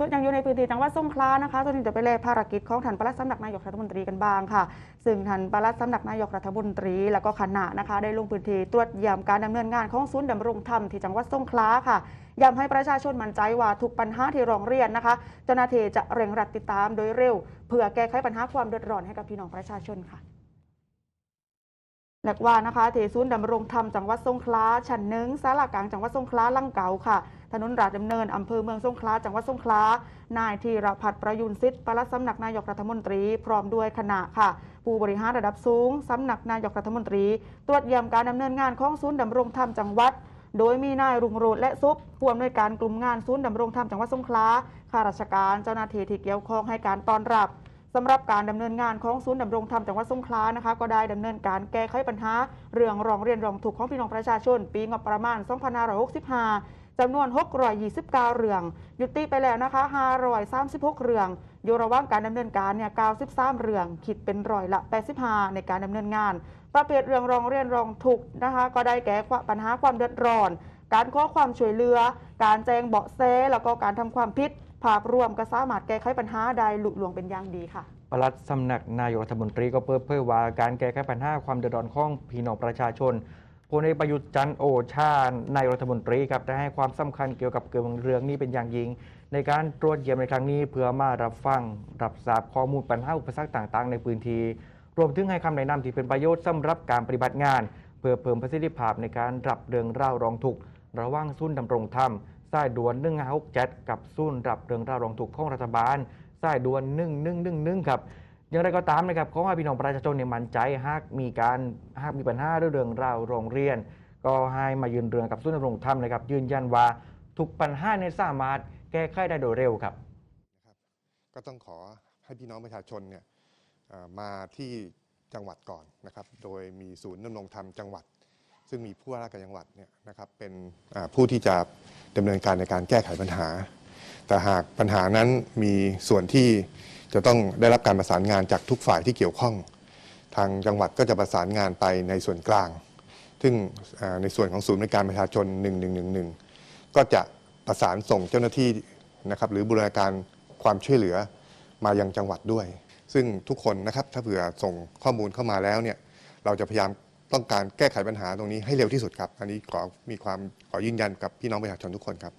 ส่วนยังอยู่ในพื้นที่จังหวัดสงขลานะคะส่วนนี้จะไปเลยภารกิจของท่านปลัดสำนักนายกรัฐมนตรีกันบ้างค่ะ ซึ่งท่านปลัดสำนักนายกรัฐมนตรี และก็คณะนะคะ ได้ลงพื้นที่ตรวจเยี่ยมการดำเนินงานของศูนย์ดำรงธรรมที่จังหวัดสงขลาค่ะย้ำให้ประชาชนมั่นใจว่าทุกปัญหาที่ร้องเรียนนะคะเจ้าหน้าที่จะเร่งรัดติดตามโดยเร็ว เพื่อแก้ไขปัญหาความเดือดร้อนให้กับพี่น้องประชาชนค่ะ และว่านะคะเทศูนย์ดำรงธรรมจังหวัดสงขลาชั้นหนึ่งสารากลางจังหวัดสงขลาลังเก่าค่ะ ถนนราชดำเนินอำเภอเมืองสงขลาจังหวัดสงขลานายธีรพัฒน์ประยุนสิทธิ์ปลัดสำนักนายกรัฐมนตรี พร้อมด้วยคณะค่ะ ผู้บริหารระดับสูงสำนักนายกรัฐมนตรี ตรวจเยี่ยมการดำเนินงานของศูนย์ดำรงธรรมจังหวัดโดยมีนายรุ่งโรจน์และซุปผู้อำนวยการกลุ่มงานศูนย์ดำรงธรรมจังหวัดสงขลาข้าราชการเจ้าหน้าที่ที่เกี่ยวข้องให้การต้อนรับ สำหรับการดำเนินงานของศูนย์ดำรงธรรมจังหวัดสงขลานะคะ ก็ได้ดำเนินการแก้ไขปัญหา เรื่องร้องเรียนร้องทุกของพี่น้องประชาชน ปีงบประมาณ 2565จำนวน 629 เรื่อง ยุติไปแล้วนะคะ 536 เรื่อง อยู่ระหว่างการดำเนินการเนี่ย 93 เรื่อง คิดเป็นร้อยละ 85 ในการดำเนินงาน ประเภทเรื่องร้องเรียนร้องทุกนะคะ ก็ได้แก้ปัญหาความเดือดร้อน การขอความช่วยเหลือ การแจ้งเบาะแส แล้วก็การทำความผิด ภาพรวมก็สามารถแก้ไขปัญหาได้หลุดลวงเป็นอย่างดีค่ะปลัดสำนักนายกรัฐมนตรีก็เปิดเผยว่าการแก้ไขปัญหาความเดือดร้อนของพี่น้องประชาชนพลเอกประยุทธ์จันทร์โอชานายรัฐมนตรีครับได้ให้ความสำคัญเกี่ยวกับเกี่ยวกับเรื่องนี้เป็นอย่างยิ่งในการตรวจเยี่ยมในครั้งนี้เพื่อมารับฟัง รับทราบข้อมูลปัญหาอุปสรรคต่าง ๆ ในพื้นที่รวมถึงให้คำแนะนำที่เป็นประโยชน์สำหรับการปฏิบัติงาน เพื่อเพิ่มประสิทธิภาพในการรับเรื่องเล่าร้องทุกข์ระหว่างศูนย์ดำรงธรรม สายด่วน1 5 6 7กับศูนย์รับเรื่องเล่าร้องทุกข์ของรัฐบาลสายด่วน1111ครับอย่างไรก็ตามนะครับขอให้พี่น้องประชาชนเนี่ยมั่นใจหากมีการหากมีปัญหาเรื่องราวโรงเรียน ก็ให้มายืนเรืองกับศูนย์ดำรงธรรมนะครับ ยืนยันว่าทุกปัญหาเนี่ยสามารถแก้ไขได้โดยเร็วครับนะครับ ก็ต้องขอให้พี่น้องประชาชนเนี่ยมาที่จังหวัดก่อนนะครับ โดยมีศูนย์ดำรงธรรมจังหวัด ซึ่งมีผู้ว่าราชการจังหวัดเนี่ยนะครับเป็นผู้ที่จะดำเนินการในการแก้ไขปัญหา แต่หากปัญหานั้นมีส่วนที่จะต้องได้รับการประสานงานจากทุกฝ่ายที่เกี่ยวข้อง ทางจังหวัดก็จะประสานงานไปในส่วนกลาง ซึ่งในส่วนของศูนย์บริการประชาชน 1111 ก็จะประสานส่งเจ้าหน้าที่นะครับหรือบูรณาการความช่วยเหลือมายังจังหวัดด้วย ซึ่งทุกคนนะครับถ้าเผื่อส่งข้อมูลเข้ามาแล้วเนี่ยเราจะพยายาม ต้องการแก้ไขปัญหาตรงนี้ให้เร็วที่สุดครับ อันนี้ขอมีความขอยืนยันกับพี่น้องประชาชนทุกคนครับ